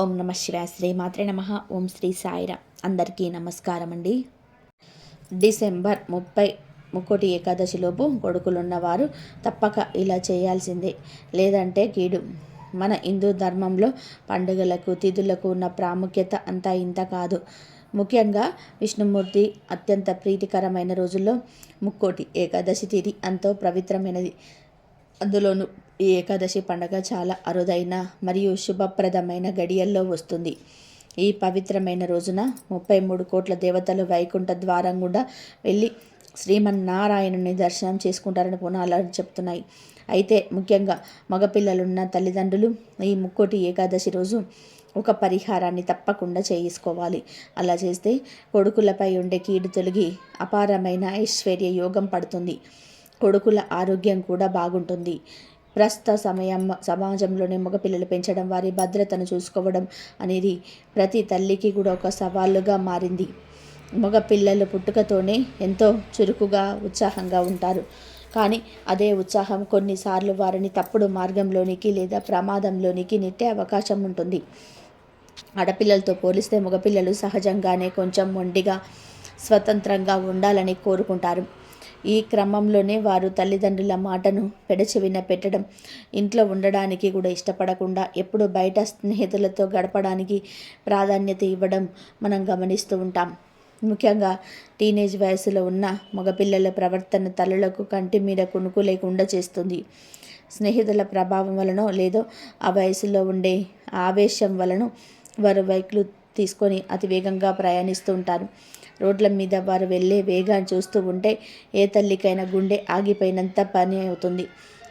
ఓం నమ శివాయ. శ్రీ మాత్రే నమ. ఓం శ్రీ సాయిరా అందరికీ నమస్కారం అండి డిసెంబర్ ముప్పై ముక్కోటి ఏకాదశిలోపు కొడుకులున్నవారు తప్పక ఇలా చేయాల్సిందే. లేదంటే కీడు. మన హిందూ ధర్మంలో పండుగలకు తిథులకు ఉన్న ప్రాముఖ్యత అంతా ఇంత కాదు. ముఖ్యంగా విష్ణుమూర్తి అత్యంత ప్రీతికరమైన రోజుల్లో ముక్కోటి ఏకాదశి తిథి ఎంతో పవిత్రమైనది. అందులోనూ ఈ ఏకాదశి పండగ చాలా అరుదైన మరియు శుభప్రదమైన గడియల్లో వస్తుంది. ఈ పవిత్రమైన రోజున ముప్పై మూడు కోట్ల దేవతలు వైకుంఠ ద్వారం గుండా వెళ్ళి శ్రీమన్నారాయణుని దర్శనం చేసుకుంటారని పునాలు చెప్తున్నాయి. అయితే ముఖ్యంగా మగపిల్లలున్న తల్లిదండ్రులు ఈ ముక్కోటి ఏకాదశి రోజు ఒక పరిహారాన్ని తప్పకుండా చేసుకోవాలి అలా చేస్తే కొడుకులపై ఉండే కీడు తొలగి అపారమైన ఐశ్వర్య యోగం పడుతుంది. కొడుకుల ఆరోగ్యం కూడా బాగుంటుంది. ప్రస్తుత సమయం సమాజంలోనే మగపిల్లలు పెంచడం వారి భద్రతను చూసుకోవడం అనేది ప్రతి తల్లికి కూడా ఒక సవాలుగా మారింది. మగపిల్లలు పుట్టుకతోనే ఎంతో చురుకుగా ఉత్సాహంగా ఉంటారు. కానీ అదే ఉత్సాహం కొన్నిసార్లు వారిని తప్పుడు మార్గంలోనికి లేదా ప్రమాదంలోనికి నెట్టే అవకాశం ఉంటుంది. ఆడపిల్లలతో పోలిస్తే మగపిల్లలు సహజంగానే కొంచెం మొండిగా స్వతంత్రంగా ఉండాలని కోరుకుంటారు. ఈ క్రమంలోనే వారు తల్లిదండ్రుల మాటను పెడచెవిన పెట్టడం ఇంట్లో ఉండడానికి కూడా ఇష్టపడకుండా ఎప్పుడు బయట స్నేహితులతో గడపడానికి ప్రాధాన్యత ఇవ్వడం మనం గమనిస్తూ ఉంటాం. ముఖ్యంగా టీనేజ్ వయసులో ఉన్న మగపిల్లల ప్రవర్తన తల్లులకు కంటి మీద కొనుకు లేకుండా చేస్తుంది. స్నేహితుల ప్రభావం వలనో లేదో ఆ వయసులో ఉండే ఆవేశం వలన వారు బైక్లు తీసుకొని అతి వేగంగా ప్రయాణిస్తూ ఉంటారు. రోడ్ల మీద వారు వెళ్ళే వేగాన్ని చూస్తూ ఉంటే ఏ తల్లికైనా గుండె ఆగిపోయినంత పని అవుతుంది.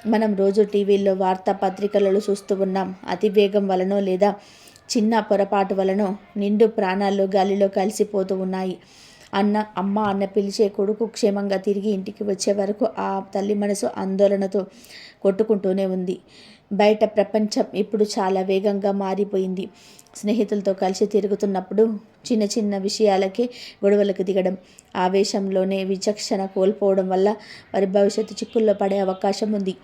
మనం రోజు టీవీల్లో వార్తాపత్రికలలో చూస్తూ ఉన్నాం. అతి వేగం వలనో లేదా చిన్న పొరపాటు వలనో నిండు ప్రాణాలు గాలిలో కలిసిపోతూ ఉన్నాయి. అన్న అమ్మ అన్న పిలిచే కొడుకు క్షేమంగా తిరిగి ఇంటికి వచ్చే వరకు ఆ తల్లి మనసు ఆందోళనతో కొట్టుకుంటూనే ఉంది. బయట ప్రపంచం ఇప్పుడు చాలా వేగంగా మారిపోయింది. స్నేహితులతో కలిసి తిరుగుతున్నప్పుడు చిన్న చిన్న విషయాలకే గొడవలకు దిగడం ఆవేశంలోనే విచక్షణ కోల్పోవడం వల్ల వారి భవిష్యత్తు చిక్కుల్లో పడే అవకాశం ఉంది.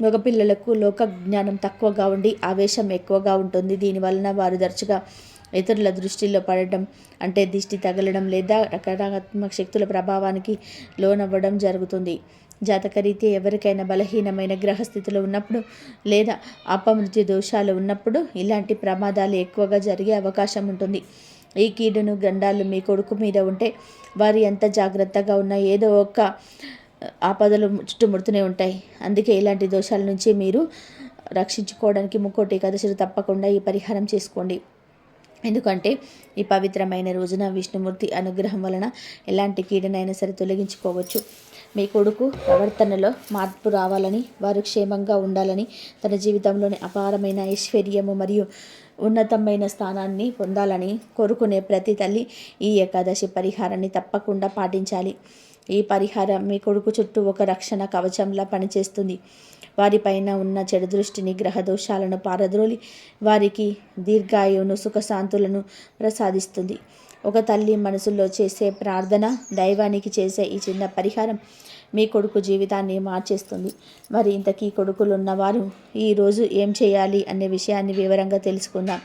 మగపిల్లలకు లోక జ్ఞానం తక్కువగా ఉండి ఆవేశం ఎక్కువగా ఉంటుంది. దీనివలన వారు తరచుగా ఇతరుల దృష్టిలో పడటం అంటే దిష్టి తగలడం లేదా రకరాత్మక శక్తుల ప్రభావానికి లోనవ్వడం జరుగుతుంది. జాతకరీత్యా ఎవరికైనా బలహీనమైన గ్రహస్థితిలో ఉన్నప్పుడు లేదా అపమృత్యు దోషాలు ఉన్నప్పుడు ఇలాంటి ప్రమాదాలు ఎక్కువగా జరిగే అవకాశం ఉంటుంది. ఈ కీడును గండాలు మీ కొడుకు మీద ఉంటే వారు ఎంత జాగ్రత్తగా ఉన్నా ఏదో ఒక ఆపదలు చుట్టుముడుతూనే ఉంటాయి. అందుకే ఇలాంటి దోషాల నుంచి మీరు రక్షించుకోవడానికి ముక్కోటి ఏకాదశులు తప్పకుండా ఈ పరిహారం చేసుకోండి. ఎందుకంటే ఈ పవిత్రమైన రోజున విష్ణుమూర్తి అనుగ్రహం వలన ఎలాంటి కీడనైనా సరే తొలగించుకోవచ్చు. మీ కొడుకు ప్రవర్తనలో మార్పు రావాలని వారు క్షేమంగా ఉండాలని తన జీవితంలోని అపారమైన ఐశ్వర్యము మరియు ఉన్నతమైన స్థానాన్ని పొందాలని కోరుకునే ప్రతి తల్లి ఈ ఏకాదశి పరిహారాన్ని తప్పకుండా పాటించాలి. ఈ పరిహారం మీ కొడుకు చుట్టూ ఒక రక్షణ కవచంలా పనిచేస్తుంది. వారిపైన ఉన్న చెడు దృష్టిని గ్రహదోషాలను పారద్రోలి వారికి దీర్ఘాయువును సుఖశాంతులను ప్రసాదిస్తుంది. ఒక తల్లి మనసులో చేసే ప్రార్థన దైవానికి చేసే ఈ చిన్న పరిహారం మీ కొడుకు జీవితాన్ని మార్చేస్తుంది. మరి ఇంతకీ కొడుకులు ఉన్నవారు ఈరోజు ఏం చేయాలి అనే విషయాన్ని వివరంగా తెలుసుకుందాం.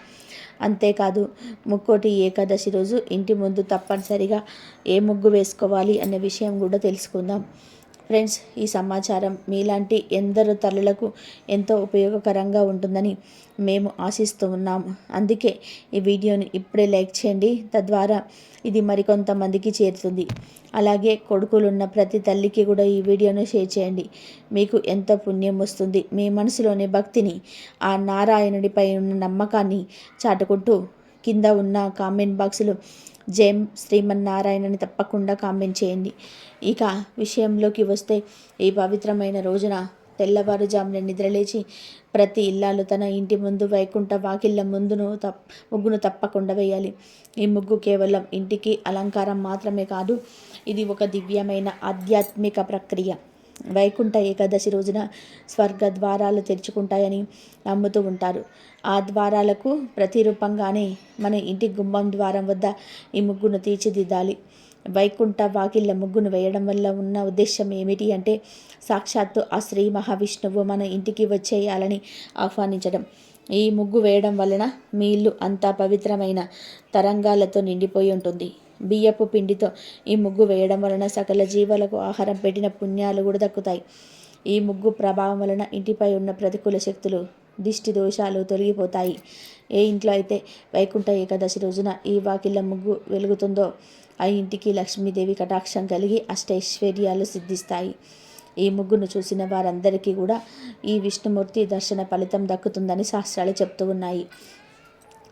అంతేకాదు ముక్కోటి ఏకాదశి రోజు ఇంటి ముందు తప్పనిసరిగా ఏ ముగ్గు వేసుకోవాలి అనే విషయం కూడా తెలుసుకుందాం. ఫ్రెండ్స్ ఈ సమాచారం మీలాంటి ఎందరు తల్లులకు ఎంతో ఉపయోగకరంగా ఉంటుందని మేము ఆశిస్తూ ఉన్నాము అందుకే ఈ వీడియోని ఇప్పుడే లైక్ చేయండి. తద్వారా ఇది మరికొంతమందికి చేరుతుంది. అలాగే కొడుకులున్న ప్రతి తల్లికి కూడా ఈ వీడియోను షేర్ చేయండి. మీకు ఎంత పుణ్యం వస్తుంది. మీ మనసులోని భక్తిని ఆ నారాయణుడిపై ఉన్న నమ్మకాన్ని చాటుకుంటూ కింద ఉన్న కామెంట్ బాక్సులు జయం శ్రీమన్నారాయణని తప్పకుండా కామెంట్ చేయండి. ఇక విషయంలోకి వస్తే ఈ పవిత్రమైన రోజున తెల్లవారుజామున నిద్రలేచి ప్రతి ఇల్లాలు తన ఇంటి ముందు వైకుంఠ వాకిళ్ళ ముందును తప్ ముగ్గును తప్పకుండా వేయాలి. ఈ ముగ్గు కేవలం ఇంటికి అలంకారం మాత్రమే కాదు ఇది ఒక దివ్యమైన ఆధ్యాత్మిక ప్రక్రియ. వైకుంఠ ఏకాదశి రోజున స్వర్గ ద్వారాలు తెరుచుకుంటాయని నమ్ముతూ ఉంటారు. ఆ ద్వారాలకు ప్రతిరూపంగానే మన ఇంటి గుమ్మం ద్వారం వద్ద ఈ ముగ్గును తీర్చిదిద్దాలి. వైకుంఠ వాకిళ్ళ ముగ్గును వేయడం వల్ల ఉన్న ఉద్దేశం ఏమిటి అంటే సాక్షాత్తు ఆ శ్రీ మహావిష్ణువు మన ఇంటికి వచ్చేయాలని ఆహ్వానించడం. ఈ ముగ్గు వేయడం వలన మీ ఇల్లు అంతా పవిత్రమైన తరంగాలతో నిండిపోయి ఉంటుంది. బియ్యపు పిండితో ఈ ముగ్గు వేయడం వలన సకల జీవులకు ఆహారం పెట్టిన పుణ్యాలు కూడా దక్కుతాయి. ఈ ముగ్గు ప్రభావం వలన ఇంటిపై ఉన్న ప్రతికూల శక్తులు దిష్టి దోషాలు తొలగిపోతాయి. ఏ ఇంట్లో అయితే వైకుంఠ ఏకాదశి రోజున ఈ వాకిళ్ళ ముగ్గు వెలుగుతుందో ఆ ఇంటికి లక్ష్మీదేవి కటాక్షం కలిగి అష్టైశ్వర్యాలు సిద్ధిస్తాయి. ఈ ముగ్గును చూసిన వారందరికీ కూడా ఈ విష్ణుమూర్తి దర్శన ఫలితం దక్కుతుందని శాస్త్రాలు చెప్తూ ఉన్నాయి.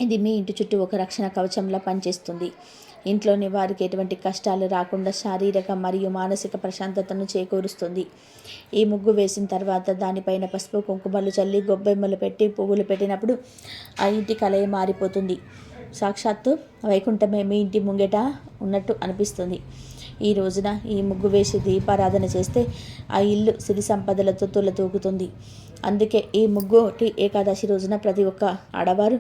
ఇది మీ ఇంటి చుట్టూ ఒక రక్షణ కవచంలా పనిచేస్తుంది. ఇంట్లోని వారికి ఎటువంటి కష్టాలు రాకుండా శారీరక మరియు మానసిక ప్రశాంతతను చేకూరుస్తుంది. ఈ ముగ్గు వేసిన తర్వాత దానిపైన పసుపు కుంకుమలు చల్లి గొబ్బెమ్మలు పెట్టి పువ్వులు పెట్టినప్పుడు ఆ ఇంటి కలయ మారిపోతుంది. సాక్షాత్తు వైకుంఠమే మీ ఇంటి ముంగట ఉన్నట్టు అనిపిస్తుంది. ఈ రోజున ఈ ముగ్గు వేసి దీపారాధన చేస్తే ఆ ఇల్లు సిరి సంపదలతో తులతూగుతుంది. అందుకే ఈ ముగ్గు ఏకాదశి రోజున ప్రతి ఒక్క ఆడవారు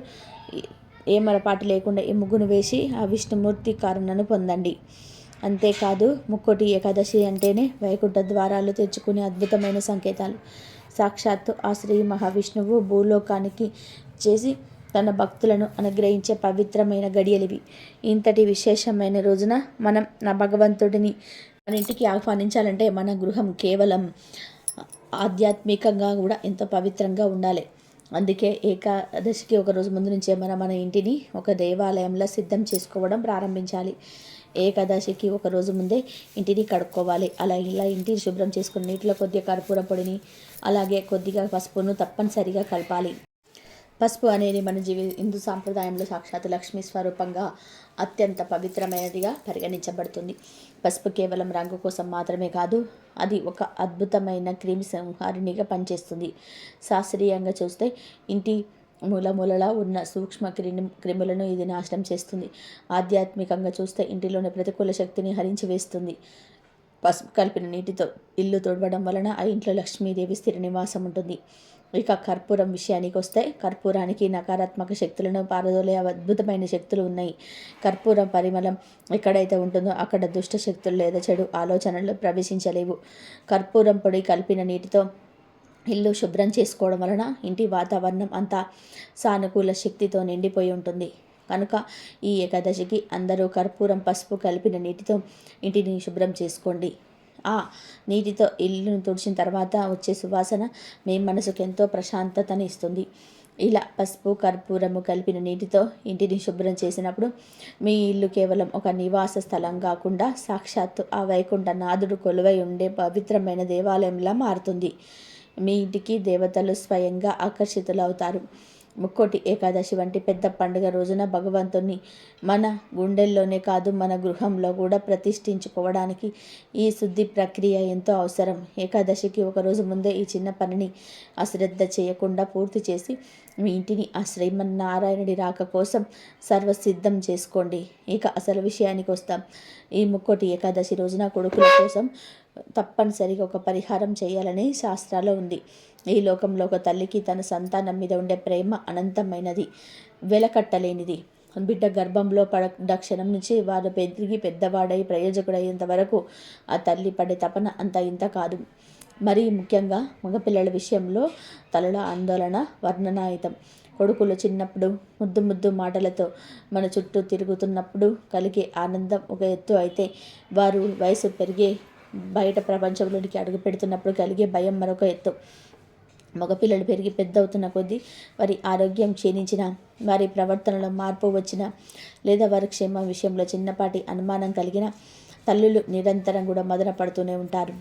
ఏ మరపాటు లేకుండా ఈ ముగ్గును వేసి ఆ విష్ణుమూర్తి కారణను పొందండి. అంతేకాదు ముక్కోటి ఏకాదశి అంటేనే వైకుంఠ ద్వారాలు తెచ్చుకునే అద్భుతమైన సంకేతాలు. సాక్షాత్తు ఆ శ్రీ మహావిష్ణువు భూలోకానికి చేసి తన భక్తులను అనుగ్రహించే పవిత్రమైన గడియలివి. ఇంతటి విశేషమైన రోజున మనం నా భగవంతుడిని మన ఇంటికి ఆహ్వానించాలంటే మన గృహం కేవలం ఆధ్యాత్మికంగా కూడా ఎంతో పవిత్రంగా ఉండాలి. అందుకే ఏకాదశికి ఒక రోజు ముందు నుంచే మనం మన ఇంటిని ఒక దేవాలయంలో సిద్ధం చేసుకోవడం ప్రారంభించాలి. ఏకాదశికి ఒక రోజు ముందే ఇంటిని కడుక్కోవాలి. అలా ఇలా ఇంటిని శుభ్రం చేసుకుని నీటిలో కొద్దిగా కర్పూర పొడిని అలాగే కొద్దిగా పసుపును తప్పనిసరిగా కలపాలి. పసుపు అనేది మన జీవి హిందూ సాంప్రదాయంలో సాక్షాత్ లక్ష్మీ స్వరూపంగా అత్యంత పవిత్రమైనదిగా పరిగణించబడుతుంది. పసుపు కేవలం రంగు కోసం మాత్రమే కాదు అది ఒక అద్భుతమైన క్రిమి సంహారిణిగా పనిచేస్తుంది. శాస్త్రీయంగా చూస్తే ఇంటి మూలమూలలా ఉన్న సూక్ష్మ క్రిమి క్రిములను ఇది నాశనం చేస్తుంది. ఆధ్యాత్మికంగా చూస్తే ఇంటిలోని ప్రతికూల శక్తిని హరించి వేస్తుంది. పసుపు కలిపిన నీటితో ఇల్లు తుడవడం వలన ఆ ఇంట్లో లక్ష్మీదేవి స్థిర నివాసం ఉంటుంది. ఇక కర్పూరం విషయానికి వస్తే కర్పూరానికి నకారాత్మక శక్తులను పారదోలే అద్భుతమైన శక్తులు ఉన్నాయి. కర్పూరం పరిమళం ఎక్కడైతే ఉంటుందో అక్కడ దుష్ట శక్తులు లేదా చెడు ఆలోచనలు ప్రవేశించలేవు. కర్పూరం పొడి కలిపిన నీటితో ఇల్లు శుభ్రం చేసుకోవడం వలన ఇంటి వాతావరణం అంతా సానుకూల శక్తితో నిండిపోయి ఉంటుంది. కనుక ఈ ఏకాదశికి అందరూ కర్పూరం పసుపు కలిపిన నీటితో ఇంటిని శుభ్రం చేసుకోండి. ఆ నీటితో ఇల్లును తుడిచిన తర్వాత వచ్చే సువాసన మీ మనసుకు ఎంతో ప్రశాంతతని ఇస్తుంది. ఇలా పసుపు కర్పూరము కలిపిన నీటితో ఇంటిని శుభ్రం చేసినప్పుడు మీ ఇల్లు కేవలం ఒక నివాస స్థలం కాకుండా సాక్షాత్తు ఆ వైకుంఠ నాదుడు కొలువై ఉండే పవిత్రమైన దేవాలయంలా మారుతుంది. మీ ఇంటికి దేవతలు స్వయంగా ఆకర్షితులవుతారు. ముక్కోటి ఏకాదశి వంటి పెద్ద పండుగ రోజున భగవంతుని మన గుండెల్లోనే కాదు మన గృహంలో కూడా ప్రతిష్ఠించుకోవడానికి ఈ శుద్ధి ప్రక్రియ ఎంతో అవసరం. ఏకాదశికి ఒకరోజు ముందే ఈ చిన్న పనిని అశ్రద్ధ చేయకుండా పూర్తి చేసి మీ ఇంటిని ఆ శ్రీమన్నారాయణుడి రాక కోసం సర్వసిద్ధం చేసుకోండి. ఇక అసలు విషయానికి వస్తాం. ఈ ముక్కోటి ఏకాదశి రోజున కొడుకుల కోసం తప్పనిసరిగా ఒక పరిహారం చేయాలని శాస్త్రాల్లో ఉంది. ఈ లోకంలో ఒక తల్లికి తన సంతానం మీద ఉండే ప్రేమ అనంతమైనది వెలకట్టలేనిది. బిడ్డ గర్భంలో పడ క్షణం నుంచి వారు పెరిగి పెద్దవాడై ప్రయోజకుడయ్యేంత వరకు ఆ తల్లి పడే తపన అంత ఇంత కాదు. మరీ ముఖ్యంగా మగపిల్లల విషయంలో తలల ఆందోళన వర్ణనాయుతం. కొడుకులు చిన్నప్పుడు ముద్దు ముద్దు మాటలతో మన చుట్టూ తిరుగుతున్నప్పుడు కలిగే ఆనందం ఒక ఎత్తు అయితే వారు వయసు పెరిగే బయట ప్రపంచంలోనికి అడుగు పెడుతున్నప్పుడు కలిగే భయం మరొక ఎత్తు. మగపిల్లలు పెరిగి పెద్ద అవుతున్న కొద్దీ వారి ఆరోగ్యం క్షీణించిన వారి ప్రవర్తనలో మార్పు వచ్చిన లేదా వారి క్షేమం విషయంలో చిన్నపాటి అనుమానం కలిగిన తల్లులు నిరంతరం కూడా మదన పడుతూనే ఉంటారు.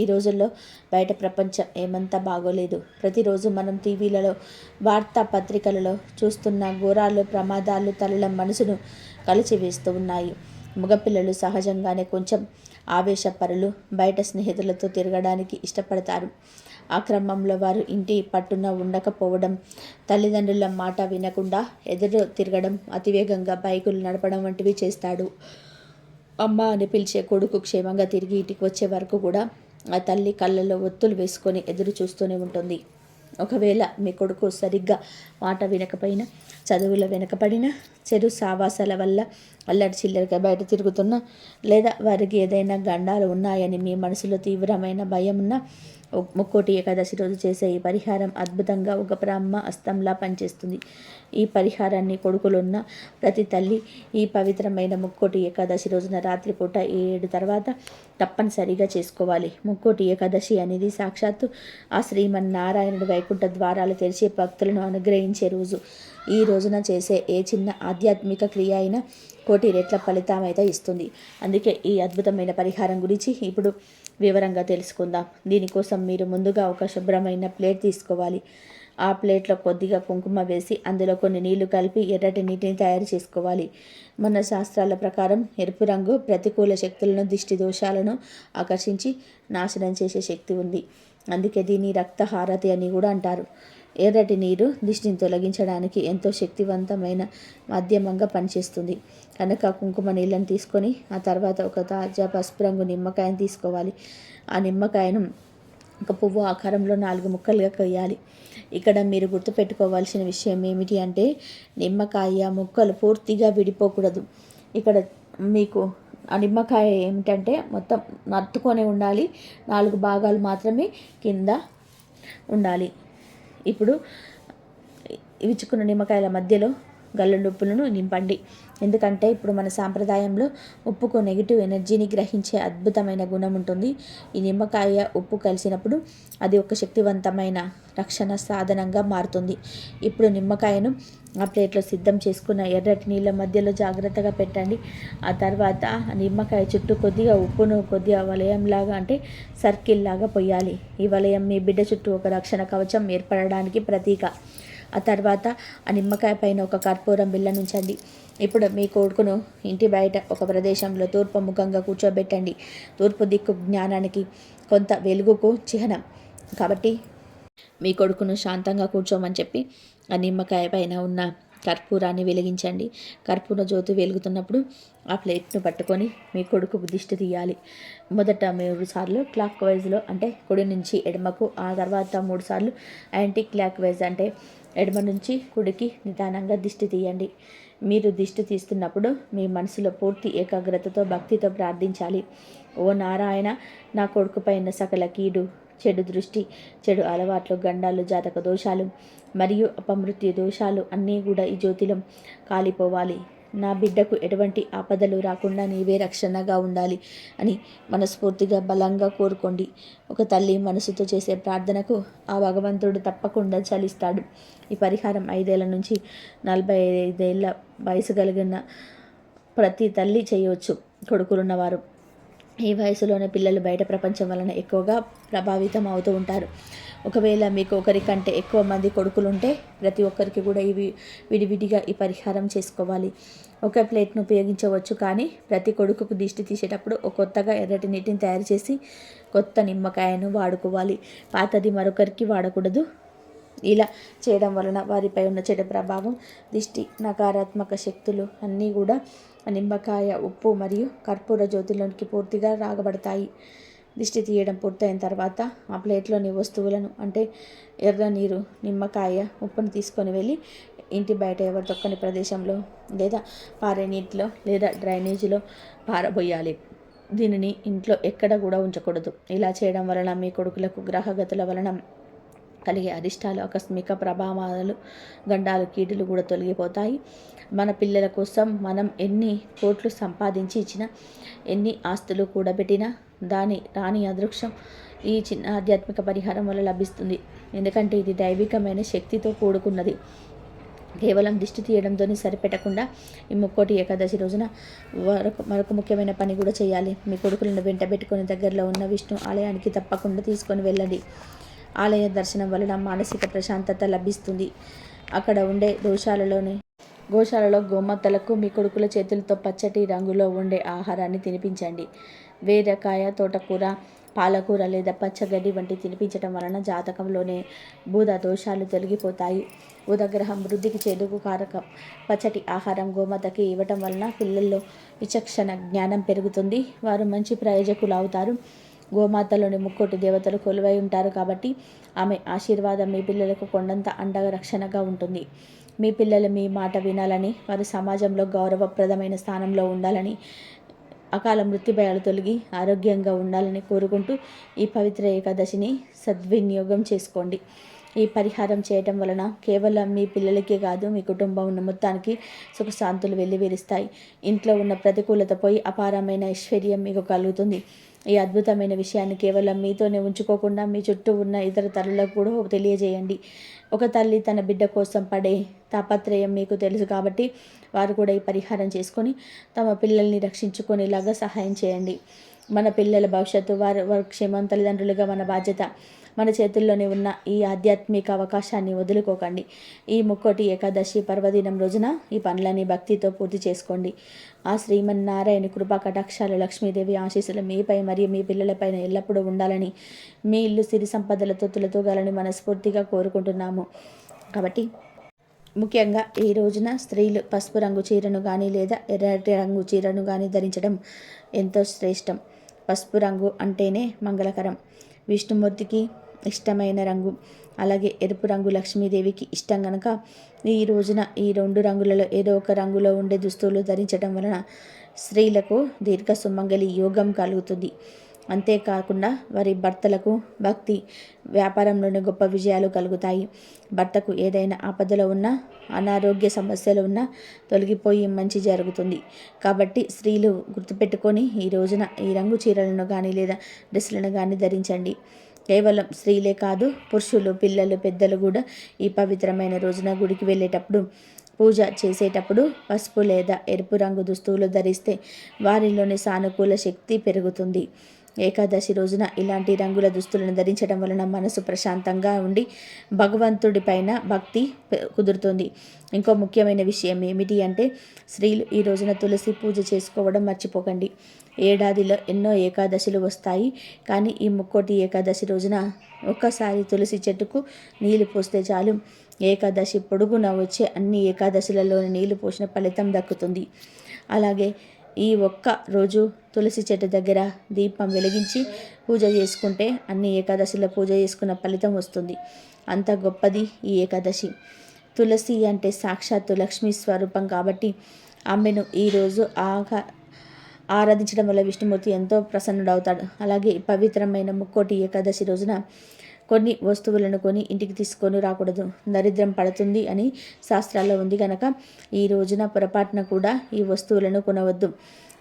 ఈ రోజుల్లో బయట ప్రపంచం ఏమంతా బాగోలేదు. ప్రతిరోజు మనం టీవీలలో వార్తా పత్రికలలో చూస్తున్న ఘోరాలు ప్రమాదాలు తల్లుల మనసును కలిచివేస్తూ ఉన్నాయి. మగపిల్లలు సహజంగానే కొంచెం ఆవేశపరులు బయట స్నేహితులతో తిరగడానికి ఇష్టపడతారు. ఆ క్రమంలో వారు ఇంటి పట్టున ఉండకపోవడం తల్లిదండ్రుల మాట వినకుండా ఎదురు తిరగడం అతివేగంగా బైకులు నడపడం వంటివి చేస్తాడు. అమ్మ అని పిలిచే కొడుకు క్షేమంగా తిరిగి ఇంటికి వచ్చే వరకు కూడా ఆ తల్లి కళ్ళలో ఒత్తులు వేసుకొని ఎదురు చూస్తూనే ఉంటుంది. ఒకవేళ మీ కొడుకు సరిగ్గా మాట వినకపోయినా చదువులో వెనుకబడిన చెడు సావాసాల వల్ల అల్లరి చిల్లరిగా బయట తిరుగుతున్న లేదా వారికి ఏదైనా గండాలు ఉన్నాయని మీ మనసులో తీవ్రమైన భయం ఉన్నా ముక్కోటి ఏకాదశి రోజు చేసే ఈ పరిహారం అద్భుతంగా ఒక బ్రహ్మ అస్తంలా పనిచేస్తుంది. ఈ పరిహారాన్ని కొడుకులున్న ప్రతి తల్లి ఈ పవిత్రమైన ముక్కోటి ఏకాదశి రోజున రాత్రిపూట ఏడు తర్వాత తప్పనిసరిగా చేసుకోవాలి. ముక్కోటి ఏకాదశి అనేది సాక్షాత్తు ఆ శ్రీమన్నారాయణుడు వైకుంఠ ద్వారాలు తెరిచే భక్తులను అనుగ్రహించే రోజు. ఈ రోజున చేసే ఏ చిన్న ఆధ్యాత్మిక క్రియ అయినా కోటి రెట్ల ఫలితం అయితే ఇస్తుంది. అందుకే ఈ అద్భుతమైన పరిహారం గురించి ఇప్పుడు వివరంగా తెలుసుకుందాం. దీనికోసం మీరు ముందుగా ఒక శుభ్రమైన ప్లేట్ తీసుకోవాలి. ఆ ప్లేట్లో కొద్దిగా కుంకుమ వేసి అందులో కొన్ని నీళ్ళు కలిపి ఎర్రటి నీటిని తయారు చేసుకోవాలి. మన శాస్త్రాల ప్రకారం ఎరుపు రంగు ప్రతికూల శక్తులను దిష్టి దోషాలను ఆకర్షించి నాశనం చేసే శక్తి ఉంది. అందుకే దీన్ని రక్తహారతి అని కూడా అంటారు. ఎర్రటి నీరు దిష్టిని తొలగించడానికి ఎంతో శక్తివంతమైన మాధ్యమంగా పనిచేస్తుంది. కనుక కుంకుమ నీళ్ళని తీసుకొని ఆ తర్వాత ఒక తాజా పసుపు రంగు నిమ్మకాయను తీసుకోవాలి. ఆ నిమ్మకాయను ఒక పువ్వు ఆకారంలో నాలుగు ముక్కలుగా కొయ్యాలి. ఇక్కడ మీరు గుర్తుపెట్టుకోవాల్సిన విషయం ఏమిటి అంటే నిమ్మకాయ ముక్కలు పూర్తిగా విడిపోకూడదు. ఇక్కడ మీకు ఆ నిమ్మకాయ ఏమిటంటే మొత్తం నత్తుకొని ఉండాలి. నాలుగు భాగాలు మాత్రమే కింద ఉండాలి. ఇప్పుడు విచ్చుకున్న నిమ్మకాయల మధ్యలో గల్లుడుప్పులను నింపండి. ఎందుకంటే ఇప్పుడు మన సాంప్రదాయంలో ఉప్పుకు నెగిటివ్ ఎనర్జీని గ్రహించే అద్భుతమైన గుణం ఉంటుంది. ఈ నిమ్మకాయ ఉప్పు కలిసినప్పుడు అది ఒక శక్తివంతమైన రక్షణ సాధనంగా మారుతుంది. ఇప్పుడు నిమ్మకాయను ఆ ప్లేట్లో సిద్ధం చేసుకున్న ఎర్రటి నీళ్ళ మధ్యలో జాగ్రత్తగా పెట్టండి. ఆ తర్వాత నిమ్మకాయ చుట్టూ కొద్దిగా ఉప్పును కొద్దిగా వలయంలాగా అంటే సర్కిల్ లాగా పొయ్యాలి. ఈ వలయం మీ బిడ్డ చుట్టూ ఒక రక్షణ కవచం ఏర్పడడానికి ప్రతీక. ఆ తర్వాత ఆ నిమ్మకాయ పైన ఒక కర్పూరం బిళ్ళను ఉంచండి ఇప్పుడు మీ కొడుకును ఇంటి బయట ఒక ప్రదేశంలో తూర్పు ముఖంగా కూర్చోబెట్టండి. తూర్పు దిక్కు జ్ఞానానికి కొంత వెలుగుకు చిహ్నం. కాబట్టి మీ కొడుకును శాంతంగా కూర్చోమని చెప్పి ఆ నిమ్మకాయ పైన ఉన్న కర్పూరాన్ని వెలిగించండి. కర్పూర జ్యోతి వెలుగుతున్నప్పుడు ఆ ప్లేట్ను పట్టుకొని మీ కొడుకు దిష్టి తీయాలి. మొదట మూడు సార్లు క్లాక్ వైజ్లో అంటే కుడి నుంచి ఎడమకు ఆ తర్వాత మూడు సార్లు యాంటీ క్లాక్ వైజ్ అంటే ఎడమ నుంచి కుడికి నిదానంగా దిష్టి తీయండి. మీరు దిష్టి తీస్తున్నప్పుడు మీ మనసులో పూర్తి ఏకాగ్రతతో భక్తితో ప్రార్థించాలి. ఓ నారాయణ నా కొడుకుపైన సకల కీడు చెడు దృష్టి చెడు అలవాట్లు గండాలు జాతక దోషాలు మరియు అపమృత్యు దోషాలు అన్నీ కూడా ఈ జ్యోతిలో కాలిపోవాలి. నా బిడ్డకు ఎటువంటి ఆపదలు రాకుండా నీవే రక్షణగా ఉండాలి అని మనస్ఫూర్తిగా బలంగా కోరుకోండి. ఒక తల్లి మనసుతో చేసే ప్రార్థనకు ఆ భగవంతుడు తప్పకుండా చలిస్తాడు. ఈ పరిహారం ఐదేళ్ళ నుంచి నలభై ఐదేళ్ళ వయసు కలిగిన ప్రతి తల్లి చేయవచ్చు కొడుకులున్నవారు. ఈ వయసులోనే పిల్లలు బయట ప్రపంచం వలన ఎక్కువగా ప్రభావితం అవుతూ ఉంటారు. ఒకవేళ మీకు ఒకరికంటే ఎక్కువ మంది కొడుకులు ఉంటే ప్రతి ఒక్కరికి కూడా ఇవి విడివిడిగా ఈ పరిహారం చేసుకోవాలి. ఒక ప్లేట్ను ఉపయోగించవచ్చు కానీ ప్రతి కొడుకుకు దిష్టి తీసేటప్పుడు ఒక కొత్తగా ఎర్రటి నీటిని తయారు చేసి కొత్త నిమ్మకాయను వాడుకోవాలి. పాతది మరొకరికి వాడకూడదు. ఇలా చేయడం వలన వారిపై ఉన్న చెడు ప్రభావం దిష్టి నకారాత్మక శక్తులు అన్నీ కూడా నిమ్మకాయ ఉప్పు మరియు కర్పూర జ్యోతిలోనికి పూర్తిగా రాగబడతాయి. దిష్టి తీయడం పూర్తయిన తర్వాత ఆ ప్లేట్లోని వస్తువులను అంటే ఎర్ర నీరు నిమ్మకాయ ఉప్పును తీసుకొని వెళ్ళి ఇంటి బయట ఎవరు తొక్కని ప్రదేశంలో లేదా పారే నీటిలో లేదా డ్రైనేజీలో పారబోయాలి. దీనిని ఇంట్లో ఎక్కడ కూడా ఉంచకూడదు. ఇలా చేయడం వలన మీ కొడుకులకు గ్రహగతుల వలన కలిగే అరిష్టాలు ఆకస్మిక ప్రభావాలు గండాలు కీడులు కూడా తొలగిపోతాయి. మన పిల్లల కోసం మనం ఎన్ని కోట్లు సంపాదించి ఇచ్చిన ఎన్ని ఆస్తులు కూడబెట్టినా దాని రాని అదృక్షం ఈ చిన్న ఆధ్యాత్మిక పరిహారం వల్ల లభిస్తుంది. ఎందుకంటే ఇది దైవికమైన శక్తితో కూడుకున్నది. కేవలం దిష్టి తీయడంతోనే సరిపెట్టకుండా ఈ ముక్కోటి ఏకాదశి రోజున మరొక మరొక ముఖ్యమైన పని కూడా చేయాలి. మీ కొడుకులను వెంట పెట్టుకుని దగ్గరలో ఉన్న విష్ణు ఆలయానికి తప్పకుండా తీసుకొని వెళ్ళండి. ఆలయ దర్శనం వలన మానసిక ప్రశాంతత లభిస్తుంది. అక్కడ ఉండే దోషాలలోని గోశాలలో గోమాతలకు మీ కొడుకుల చేతులతో పచ్చటి రంగులో ఉండే ఆహారాన్ని తినిపించండి. వేరకాయ తోటకూర పాలకూర లేదా పచ్చగడ్డి వంటి తినిపించడం వలన జాతకంలోనే బూధ దోషాలు తొలగిపోతాయి. బుధగ్రహం వృద్ధికి చేదుకు కారకం. పచ్చటి ఆహారం గోమాతకి ఇవ్వటం వలన పిల్లల్లో విచక్షణ జ్ఞానం పెరుగుతుంది. వారు మంచి ప్రయోజకులు అవుతారు. గోమాతలోని ముక్కోటి దేవతలు కొలువై ఉంటారు కాబట్టి ఆమె ఆశీర్వాదం మీ పిల్లలకు కొండంత అండగా రక్షణగా ఉంటుంది. మీ పిల్లలు మీ మాట వినాలని వారు సమాజంలో గౌరవప్రదమైన స్థానంలో ఉండాలని అకాల మృత్యుభయాలు తొలగి ఆరోగ్యంగా ఉండాలని కోరుకుంటూ ఈ పవిత్ర ఏకాదశిని సద్వినియోగం చేసుకోండి. ఈ పరిహారం చేయటం వలన కేవలం మీ పిల్లలకే కాదు మీ కుటుంబం ఉన్న మొత్తానికి సుఖశాంతులు వెల్లివిరుస్తాయి. ఇంట్లో ఉన్న ప్రతికూలత పోయి అపారమైన ఐశ్వర్యం మీకు కలుగుతుంది. ఈ అద్భుతమైన విషయాన్ని కేవలం మీతోనే ఉంచుకోకుండా మీ చుట్టూ ఉన్న ఇతర తరలకు కూడా తెలియజేయండి. ఒక తల్లి తన బిడ్డ కోసం పడే తాపత్రయం మీకు తెలుసు కాబట్టి వారు కూడా ఈ పరిహారం చేసుకొని తమ పిల్లల్ని రక్షించుకునేలాగా సహాయం చేయండి. మన పిల్లల భవిష్యత్తు వారు వారి క్షేమం తల్లిదండ్రులుగా మన బాధ్యత మన చేతుల్లోనే ఉన్న ఈ ఆధ్యాత్మిక అవకాశాన్ని వదులుకోకండి. ఈ ముక్కోటి ఏకాదశి పర్వదినం రోజున ఈ పనులని భక్తితో పూర్తి చేసుకోండి. ఆ శ్రీమన్నారాయణ కృపా కటాక్షాలు లక్ష్మీదేవి ఆశీస్సులు మీపై మరియు మీ పిల్లలపైన ఎల్లప్పుడూ ఉండాలని మీ ఇల్లు సిరి సంపదలతో తులతూగాలని మనస్ఫూర్తిగా కోరుకుంటున్నాము. కాబట్టి ముఖ్యంగా ఈ రోజున స్త్రీలు పసుపు రంగు చీరను కానీ లేదా ఎర్రటి రంగు చీరను కానీ ధరించడం ఎంతో శ్రేష్టం. పసుపు రంగు అంటేనే మంగళకరం. విష్ణుమూర్తికి ఇష్టమైన రంగు. అలాగే ఎరుపు రంగు లక్ష్మీదేవికి ఇష్టం కనుక ఈ రోజున ఈ రెండు రంగులలో ఏదో ఒక రంగులో ఉండే దుస్తులు ధరించడం వలన స్త్రీలకు దీర్ఘ సుమంగలి యోగం కలుగుతుంది. అంతేకాకుండా వారి భర్తలకు భక్తి వ్యాపారంలోని గొప్ప విజయాలు కలుగుతాయి. భర్తకు ఏదైనా ఆపదలో ఉన్నా అనారోగ్య సమస్యలు ఉన్నా తొలగిపోయి మంచి జరుగుతుంది. కాబట్టి స్త్రీలు గుర్తుపెట్టుకొని ఈ రోజున ఈ రంగు చీరలను కానీ లేదా డ్రెస్సులను కానీ ధరించండి. కేవలం స్త్రీలే కాదు పురుషులు పిల్లలు పెద్దలు కూడా ఈ పవిత్రమైన రోజున గుడికి వెళ్ళేటప్పుడు పూజ చేసేటప్పుడు పసుపు లేదా ఎరుపు రంగు దుస్తువులు ధరిస్తే వారిలోని సానుకూల శక్తి పెరుగుతుంది. ఏకాదశి రోజున ఇలాంటి రంగుల దుస్తులను ధరించడం వలన మనసు ప్రశాంతంగా ఉండి భగవంతుడి పైన భక్తి కుదురుతుంది. ఇంకో ముఖ్యమైన విషయం ఏమిటి అంటే స్త్రీలు ఈ రోజున తులసి పూజ చేసుకోవడం మర్చిపోకండి. ఏడాదిలో ఎన్నో ఏకాదశులు వస్తాయి. కానీ ఈ ముక్కోటి ఏకాదశి రోజున ఒక్కసారి తులసి చెట్టుకు నీళ్ళు పోస్తే చాలు. ఏకాదశి పొడుగున వచ్చే అన్ని ఏకాదశులలో నీళ్ళు పోసిన ఫలితం దక్కుతుంది. అలాగే ఈ ఒక్క రోజు తులసి చెట్టు దగ్గర దీపం వెలిగించి పూజ చేసుకుంటే అన్ని ఏకాదశిలో పూజ చేసుకున్న ఫలితం వస్తుంది. అంత గొప్పది ఈ ఏకాదశి. తులసి అంటే సాక్షాత్తు లక్ష్మీ స్వరూపం కాబట్టి ఆమెను ఈరోజు ఆగా ఆరాధించడం వల్ల విష్ణుమూర్తి ఎంతో ప్రసన్నుడవుతాడు. అలాగే పవిత్రమైన ముక్కోటి ఏకాదశి రోజున కొన్ని వస్తువులను కొని ఇంటికి తీసుకొని రాకూడదు. దరిద్రం పడుతుంది అని శాస్త్రాల్లో ఉంది కనుక ఈ రోజున పొరపాటున కూడా ఈ వస్తువులను కొనవద్దు.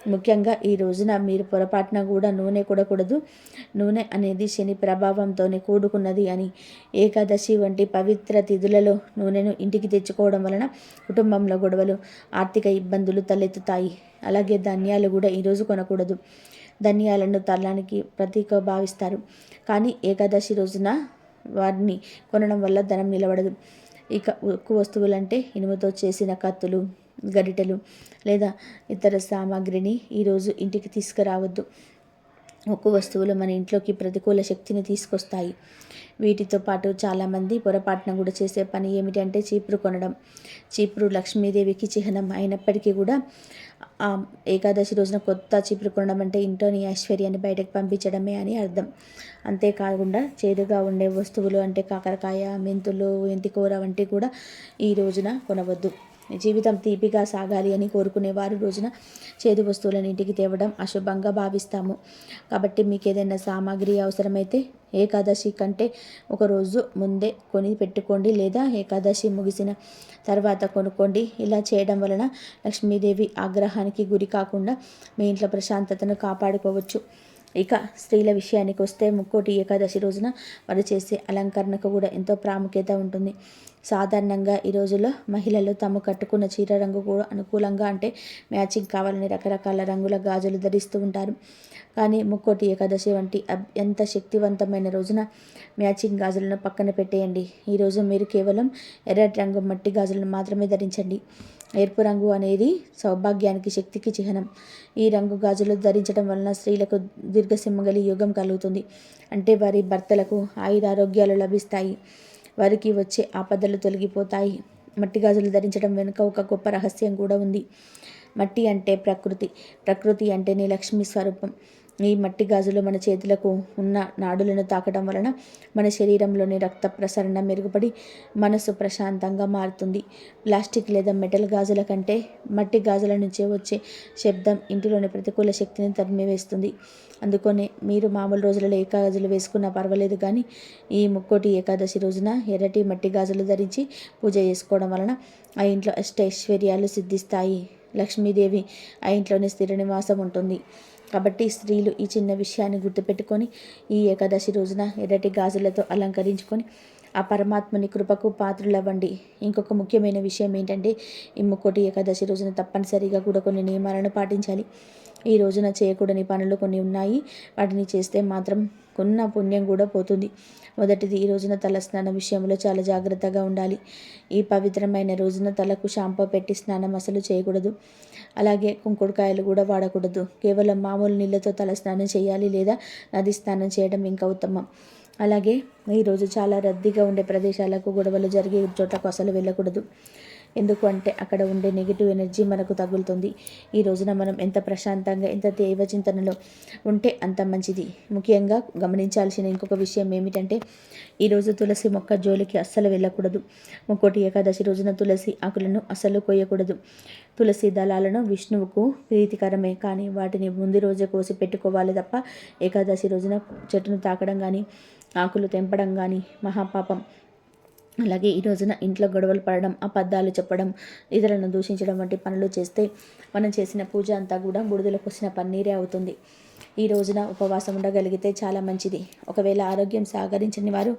ముఖ్యంగా ఈ రోజున మీరు పొరపాటున కూడా నూనె కూడకూడదు నూనె అనేది శని ప్రభావంతోనే కూడుకున్నది అని ఏకాదశి వంటి పవిత్ర తిథులలో నూనెను ఇంటికి తెచ్చుకోవడం వలన కుటుంబంలో గొడవలు ఆర్థిక ఇబ్బందులు తలెత్తుతాయి. అలాగే ధాన్యాలు కూడా ఈరోజు కొనకూడదు. ధన్యాలను తల్లానికి ప్రతీక భావిస్తారు. కానీ ఏకాదశి రోజున వారిని కొనడం వల్ల ధనం నిలబడదు. ఇక ఉక్కు వస్తువులంటే ఇనుముతో చేసిన కత్తులు గరిటెలు లేదా ఇతర సామాగ్రిని ఈరోజు ఇంటికి తీసుకురావద్దు. ఉక్కు వస్తువులు మన ఇంట్లోకి ప్రతికూల శక్తిని తీసుకొస్తాయి. వీటితో పాటు చాలామంది పొరపాటున కూడా చేసే పని ఏమిటంటే చీపురు కొనడం. చీపురు లక్ష్మీదేవికి చిహ్నం అయినప్పటికీ కూడా ఏకాదశి రోజున కొత్త చీపురు కొనడం అంటే ఇంట్లోని ఐశ్వర్యాన్ని బయటకు పంపించడమే అని అర్థం. అంతేకాకుండా చేదుగా ఉండే వస్తువులు అంటే కాకరకాయ మెంతులు ఎంతికూర వంటివి కూడా ఈ రోజున కొనవద్దు. జీవితం తీపిగా సాగాలి అని కోరుకునేవారు. రోజున చేదు వస్తువులను ఇంటికి తేవడం అశుభంగా భావిస్తాము. కాబట్టి మీకు ఏదైనా సామాగ్రి అవసరమైతే ఏకాదశి కంటే ఒకరోజు ముందే కొని పెట్టుకోండి లేదా ఏకాదశి ముగిసిన తర్వాత కొనుక్కోండి. ఇలా చేయడం వలన లక్ష్మీదేవి ఆగ్రహానికి గురి కాకుండా మీ ఇంట్లో ప్రశాంతతను కాపాడుకోవచ్చు. ఇక స్త్రీల విషయానికి వస్తే ముక్కోటి ఏకాదశి రోజున వారు చేసే అలంకరణకు కూడా ఎంతో ప్రాముఖ్యత ఉంటుంది. సాధారణంగా ఈ రోజుల్లో మహిళలు తాము కట్టుకున్న చీర రంగు కూడా అనుకూలంగా అంటే మ్యాచింగ్ కావాలని రకరకాల రంగుల గాజులు ధరిస్తూ ఉంటారు. కానీ ముక్కోటి ఏకాదశి వంటి ఎంత శక్తివంతమైన రోజున మ్యాచింగ్ గాజులను పక్కన పెట్టేయండి. ఈరోజు మీరు కేవలం ఎర్రటి రంగు మట్టి గాజులను మాత్రమే ధరించండి. ఎరుపు రంగు అనేది సౌభాగ్యానికి శక్తికి చిహ్నం. ఈ రంగు గాజులు ధరించడం వలన స్త్రీలకు దీర్ఘసింహగలి యోగం కలుగుతుంది. అంటే వారి భర్తలకు ఆయుధారోగ్యాలు లభిస్తాయి. వారికి వచ్చే ఆపదలు తొలగిపోతాయి. మట్టి గాజులు ధరించడం వెనుక ఒక గొప్ప రహస్యం కూడా ఉంది. మట్టి అంటే ప్రకృతి. ప్రకృతి అంటేనే లక్ష్మీ స్వరూపం. ఈ మట్టి గాజులు మన చేతులకు ఉన్న నాడులను తాకడం వలన మన శరీరంలోని రక్త ప్రసరణ మెరుగుపడి మనసు ప్రశాంతంగా మారుతుంది. ప్లాస్టిక్ లేదా మెటల్ గాజుల కంటే మట్టి గాజుల నుంచే వచ్చే శబ్దం ఇంటిలోని ప్రతికూల శక్తిని తరిమివేస్తుంది. అందుకనే మీరు మామూలు రోజులలో ఏ గాజులు వేసుకున్నా పర్వాలేదు కానీ ఈ ముక్కోటి ఏకాదశి రోజున ఎర్రటి మట్టి గాజులు ధరించి పూజ చేసుకోవడం వలన ఆ ఇంట్లో అష్టైశ్వర్యాలు సిద్ధిస్తాయి. లక్ష్మీదేవి ఆ ఇంట్లోనే స్థిర నివాసం ఉంటుంది. కాబట్టి స్త్రీలు ఈ చిన్న విషయాన్ని గుర్తుపెట్టుకొని ఈ ఏకాదశి రోజున ఎర్రటి గాజులతో అలంకరించుకొని ఆ పరమాత్మని కృపకు పాత్రలవ్వండి. ఇంకొక ముఖ్యమైన విషయం ఏంటంటే ఈ ముక్కోటి ఏకాదశి రోజున తప్పనిసరిగా కూడా కొన్ని నియమాలను పాటించాలి. ఈ రోజున చేయకూడని పనులు కొన్ని ఉన్నాయి. వాటిని చేస్తే మాత్రం కొన్న పుణ్యం కూడా పోతుంది. మొదటిది ఈ రోజున తల స్నానం విషయంలో చాలా జాగ్రత్తగా ఉండాలి. ఈ పవిత్రమైన రోజున తలకు షాంపూ పెట్టి స్నానం అసలు చేయకూడదు. అలాగే కుంకుడుకాయలు కూడా వాడకూడదు. కేవలం మామూలు నీళ్ళతో తల స్నానం చేయాలి లేదా నది స్నానం చేయడం ఇంకా ఉత్తమం. అలాగే ఈరోజు చాలా రద్దీగా ఉండే ప్రదేశాలకు గొడవలు జరిగే చోటకు అసలు వెళ్ళకూడదు. ఎందుకు అంటే అక్కడ ఉండే నెగిటివ్ ఎనర్జీ మనకు తగులుతుంది. ఈ రోజున మనం ఎంత ప్రశాంతంగా ఎంత దైవ చింతనలో ఉంటే అంత మంచిది. ముఖ్యంగా గమనించాల్సిన ఇంకొక విషయం ఏమిటంటే ఈరోజు తులసి మొక్క జోలికి అస్సలు వెళ్ళకూడదు. ముక్కోటి ఏకాదశి రోజున తులసి ఆకులను అస్సలు కొయ్యకూడదు. తులసి దళాలను విష్ణువుకు ప్రీతికరమే కానీ వాటిని ముందు రోజే కోసి పెట్టుకోవాలి తప్ప ఏకాదశి రోజున చెట్టును తాకడం కానీ ఆకులు తెంపడం కానీ మహాపాపం. అలాగే ఈ రోజున ఇంట్లో గొడవలు పడడం అబద్ధాలు చెప్పడం ఇతరులను దూషించడం వంటి పనులు చేస్తే మనం చేసిన పూజ అంతా కూడా బుడిదలకు వచ్చిన పన్నీరే అవుతుంది. ఈ రోజున ఉపవాసం ఉండగలిగితే చాలా మంచిది. ఒకవేళ ఆరోగ్యం సహకరించని వారు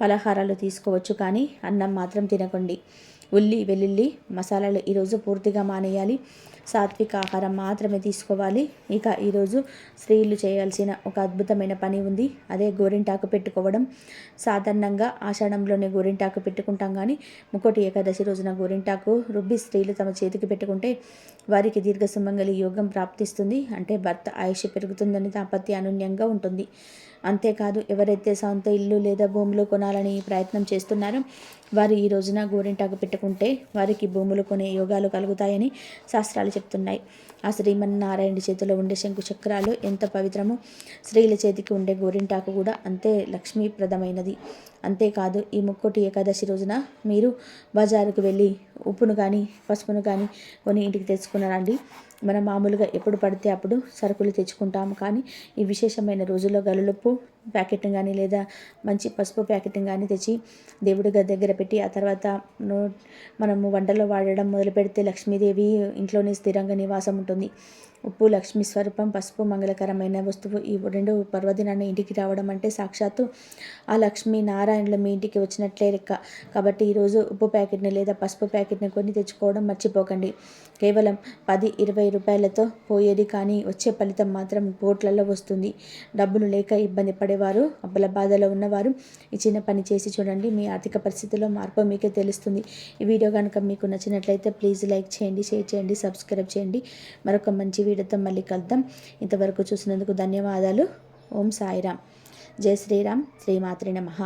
పలహారాలు తీసుకోవచ్చు కానీ అన్నం మాత్రం తినకండి. ఉల్లి వెల్లుల్లి మసాలాలు ఈరోజు పూర్తిగా మానేయాలి. సాత్విక ఆహారం మాత్రమే తీసుకోవాలి. ఇక ఈరోజు స్త్రీలు చేయాల్సిన ఒక అద్భుతమైన పని ఉంది. అదే గోరింటాకు పెట్టుకోవడం. సాధారణంగా ఆషాఢంలోనే గోరింటాకు పెట్టుకుంటాం కానీ ముకోటి ఏకాదశి రోజున గోరింటాకు రుబ్బి స్త్రీలు తమ చేతికి పెట్టుకుంటే వారికి దీర్ఘ సుమంగలి యోగం ప్రాప్తిస్తుంది. అంటే భర్త ఆయుష్ పెరుగుతుందని దాంపత్య అనున్యంగా ఉంటుంది. అంతేకాదు ఎవరైతే సొంత ఇల్లు లేదా భూములు కొనాలని ప్రయత్నం చేస్తున్నారో వారు ఈ రోజున గోరింటాకు పెట్టుకుంటే వారికి భూములు కొనే యోగాలు కలుగుతాయని శాస్త్రాలు చెప్తున్నాయి. ఆ శ్రీమన్నారాయణ చేతిలో ఉండే శంకు చక్రాలు ఎంత పవిత్రమో స్త్రీల చేతికి ఉండే గోరింటాకు కూడా అంతే లక్ష్మీప్రదమైనది. అంతేకాదు ఈ ముక్కోటి ఏకాదశి రోజున మీరు బజారుకు వెళ్ళి ఉప్పును కానీ పసుపును కానీ కొని ఇంటికి తెచ్చుకున్నారండి. మనం మామూలుగా ఎప్పుడు పడితే అప్పుడు సరుకులు తెచ్చుకుంటాము. కానీ ఈ విశేషమైన రోజుల్లో గలులుప్పు ప్యాకెట్ని కానీ లేదా మంచి పసుపు ప్యాకెట్ని కానీ తెచ్చి దేవుడి గది దగ్గర పెట్టి ఆ తర్వాత నో మనము వంటలో వాడడం మొదలు పెడితే లక్ష్మీదేవి ఇంట్లోనే స్థిరంగా నివాసం ఉంటుంది. ఉప్పు లక్ష్మీ స్వరూపం పసుపు మంగళకరమైన వస్తువు ఈ రెండు పర్వదినాన్ని ఇంటికి రావడం అంటే సాక్షాత్తు ఆ లక్ష్మీ నారాయణులు మీ ఇంటికి వచ్చినట్లే లెక్క. కాబట్టి ఈరోజు ఉప్పు ప్యాకెట్ని లేదా పసుపు ప్యాకెట్ని కొని తెచ్చుకోవడం మర్చిపోకండి. కేవలం పది ఇరవై రూపాయలతో పోయేది కానీ వచ్చే ఫలితం మాత్రం కోట్లలో వస్తుంది. డబ్బులు లేక ఇబ్బంది పడేవారు అబ్బల బాధలో ఉన్నవారు ఈ చిన్న పని చేసి చూడండి. మీ ఆర్థిక పరిస్థితిలో మార్పు మీకే తెలుస్తుంది. ఈ వీడియో కనుక మీకు నచ్చినట్లయితే ప్లీజ్ లైక్ చేయండి షేర్ చేయండి సబ్స్క్రైబ్ చేయండి. మరొక మంచి వీడియోతో మళ్ళీ కలుద్దాం. ఇంతవరకు చూసినందుకు ధన్యవాదాలు. ఓం సాయిరామ్. జై శ్రీరామ్. శ్రీమాత్రి నమః.